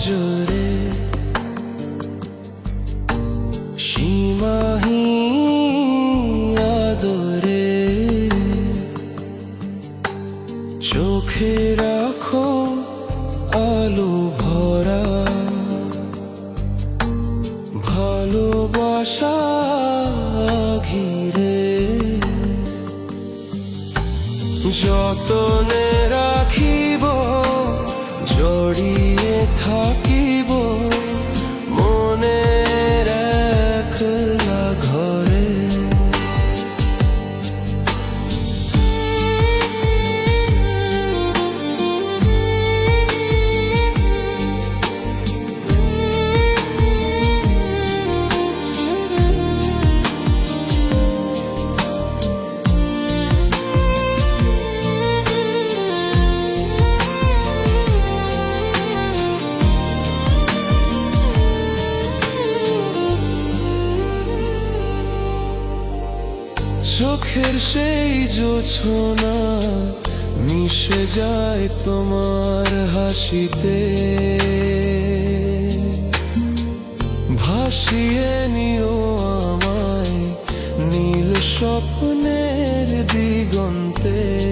নজরে। সীমাহীন আদরে। চোখে রাখো আলো ভরা। ভালোবাসা ঘিরে। যতনে রাখিব চোখের সেই জোছনা মিশে যায় তোমার হাসিতে। ভাসিয়ে নিও আমায় নীল স্বপ্নের দিগন্তে।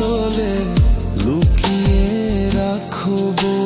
তলে লুকিয়ে রাখব